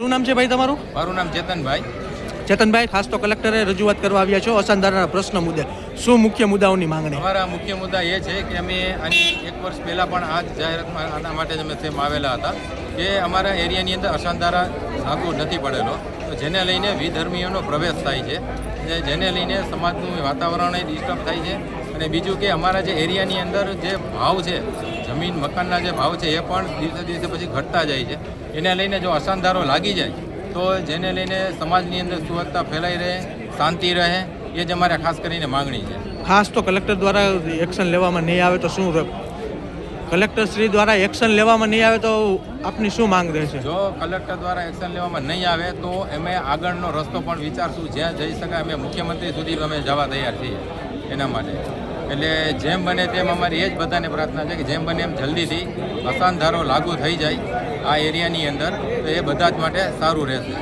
શું નામ છે ભાઈ તમારું? મારું નામ ચેતનભાઈ. ચેતનભાઈ ખાસ તો કલેક્ટરે રજૂઆત કરવા આવ્યા છો અસંધારણના પ્રશ્ન મુદ્દે. શું મુખ્ય મુદ્દાઓની માંગણી? અમારા મુખ્ય મુદ્દા એ છે કે અમે આની એક વર્ષ પહેલાં પણ આ જાહેરાતમાં આના માટે જ અમે તેમ આવેલા હતા કે અમારા એરિયાની અંદર અશાંતારા લાગુ નથી પડેલો. તો જેને લઈને વિધર્મીઓનો પ્રવેશ થાય છે જેને લઈને સમાજનું વાતાવરણ ડિસ્ટર્બ થાય છે. અને બીજું કે અમારા જે એરિયાની અંદર જે ભાવ છે જમીન મકાનના જે ભાવ છે એ પણ દિવસે દિવસે પછી ઘટતા જાય છે. એને લઈને જો અસાનધારો લાગી જાય તો જેને લઈને સમાજની અંદર સુવત્તા ફેલાઈ રહે શાંતિ રહે એ જ અમારે ખાસ કરીને માગણી છે. ખાસ તો કલેક્ટર દ્વારા એક્શન લેવામાં નહીં આવે તો શું? કલેક્ટર શ્રી દ્વારા એક્શન લેવામાં નહીં આવે તો આપની શું માંગ રહેશે? જો કલેક્ટર દ્વારા એક્શન લેવામાં નહીં આવે તો અમે આગળનો રસ્તો પણ વિચારશું જ્યાં જઈ શકાય અમે મુખ્યમંત્રી સુધી અમે જવા તૈયાર છીએ એના માટે. એટલે જેમ બને તેમ અમારી એ જ બધાને પ્રાર્થના છે કે જેમ બને એમ જલ્દીથી અસાનધારો લાગુ થઈ જાય આ એરિયાની અંદર, તો એ બધા જ માટે સારું રહેશે.